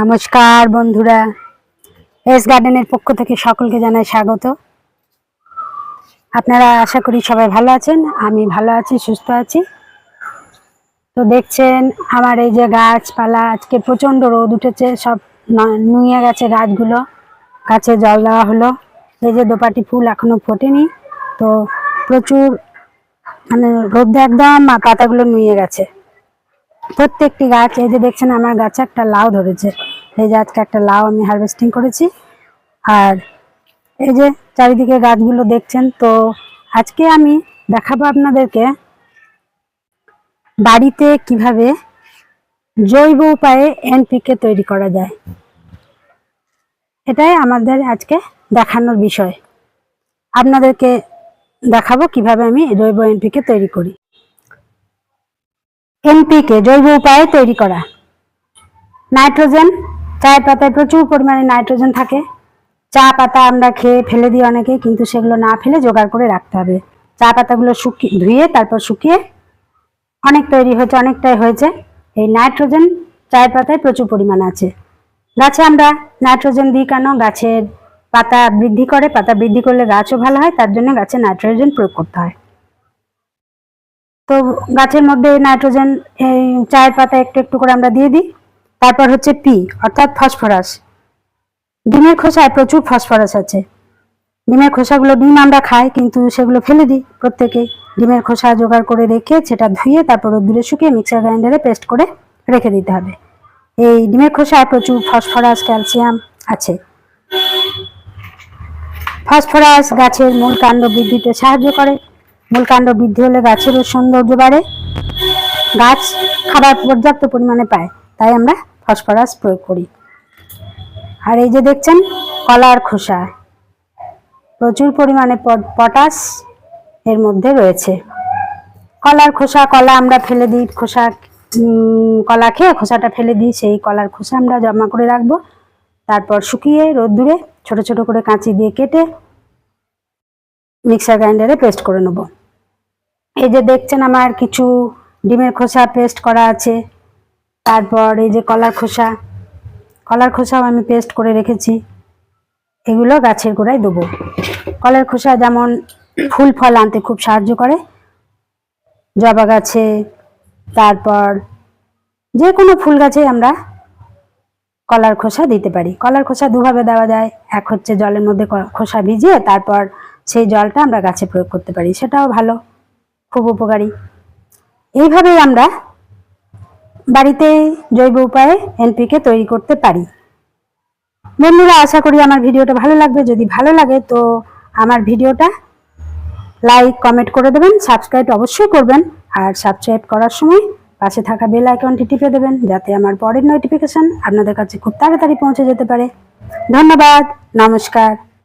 নমস্কার বন্ধুরা। এস গার্ডেনের পক্ষ থেকে সকলকে জানাই স্বাগত। আপনারা আশা করি সবাই ভালো আছেন, আমি ভালো আছি, সুস্থ আছি। তো দেখছেন, আমার এই যে গাছপালা, আজকে প্রচণ্ড রোদ উঠেছে, সব নুয়ে গেছে গাছগুলো। গাছে জল দেওয়া হলো। এই যে দোপাটি ফুল এখনও ফোটেনি, তো প্রচুর মানে রোদ একদম পাতাগুলো নুয়ে গেছে। প্রত্যেকটি গাছ, এই যে দেখছেন আমার গাছে একটা লাউ ধরেছে। এই যে আজকে একটা লাউ আমি হারভেস্টিং করেছি। আর এই যে চারিদিকে গাছগুলো দেখছেন, তো আজকে আমি দেখাবো আপনাদেরকে বাড়িতে কীভাবে জৈব উপায়ে এনপিকে তৈরি করা যায়। এটাই আমাদের আজকে দেখানোর বিষয়। আপনাদেরকে দেখাবো কীভাবে আমি জৈব এনপিকে তৈরি করি। এনপিকে জৈব উপায়ে তৈরি করা। নাইট্রোজেন, চায়ের পাতায় প্রচুর পরিমাণে নাইট্রোজেন থাকে। চা পাতা আমরা খেয়ে ফেলে দিই অনেকে, কিন্তু সেগুলো না ফেলে জোগাড় করে রাখতে হবে। চা পাতাগুলো শুকিয়ে ধুয়ে তারপর শুকিয়ে অনেক তৈরি হয়েছে, অনেকটাই হয়েছে। এই নাইট্রোজেন চায়ের পাতায় প্রচুর পরিমাণ আছে। গাছে আমরা নাইট্রোজেন দিই কেন? গাছের পাতা বৃদ্ধি করে, পাতা বৃদ্ধি করলে গাছও ভালো হয়, তার জন্য গাছে নাইট্রোজেন প্রয়োগ করতে হয়। তো গাছের মধ্যে নাইট্রোজেন, এই চায়ের পাতা একটু একটু করে আমরা দিয়ে দিই। তারপর হচ্ছে পি অর্থাৎ ফসফরাস। ডিমের খোসায় প্রচুর ফসফরাস আছে। ডিমের খোসাগুলো ডিম আমরা খাই, কিন্তু সেগুলো ফেলে দিই প্রত্যেকে। ডিমের খোসা জোগাড় করে রেখে সেটা ধুয়ে তারপর রোদ্দুরে শুকিয়ে মিক্সার গ্রাইন্ডারে পেস্ট করে রেখে দিতে হবে। এই ডিমের খোসায় প্রচুর ফসফরাস, ক্যালসিয়াম আছে। ফসফরাস গাছের মূল কাণ্ড বৃদ্ধিতে সাহায্য করে। মূল কাণ্ড বৃদ্ধি হলে গাছেরও সৌন্দর্য বাড়ে। গাছ খাবার পর্যাপ্ত পরিমাণে পায়, তাই আমরা ফসফরাস প্রয়োগ করি। আর এই যে দেখছেন, কলার খোসা। প্রচুর পরিমাণে পটাশ এর মধ্যে রয়েছে। কলার খোসা, কলা আমরা ফেলে দিই, খোসা কলা খেয়ে খোসাটা ফেলে দিই, সেই কলার খোসা আমরা জমা করে রাখব। তারপর শুকিয়ে রোদ্দুরে ছোট ছোট করে কাঁচি দিয়ে কেটে মিক্সার গ্রাইন্ডারে পেস্ট করে নেব। এই যে দেখছেন আমার কিছু ডিমের খোসা পেস্ট করা আছে। তারপর এই যে কলার খোসা। কলার খোসাও আমি পেস্ট করে রেখেছি। এগুলো গাছের গোড়ায় দেবো। কলার খোসা যেমন ফুল ফল আনতে খুব সাহায্য করে। জবা গাছে, তারপর যে কোনো ফুল গাছে আমরা কলার খোসা দিতে পারি। কলার খোসা দুভাবে দেওয়া যায়। এক হচ্ছে জলের মধ্যে খোসা ভিজিয়ে তারপর সেই জলটা আমরা গাছে প্রয়োগ করতে পারি। সেটাও ভালো। খুব উপকারী। এইভাবেই আমরা বাড়িতে জৈব উপায়ে এনপিকে তৈরি করতে পারি। বন্ধুরা, আশা করি আমার ভিডিওটা ভালো লাগবে। যদি ভালো লাগে তো আমার ভিডিওটা লাইক, কমেন্ট করে দেবেন, সাবস্ক্রাইব অবশ্যই করবেন, আর সাবস্ক্রাইব করার সময় পাশে থাকা বেল আইকনটি টিপে দেবেন, যাতে আমার পরের নোটিফিকেশন আপনাদের কাছে খুব তাড়াতাড়ি পৌঁছে যেতে পারে। ধন্যবাদ, নমস্কার।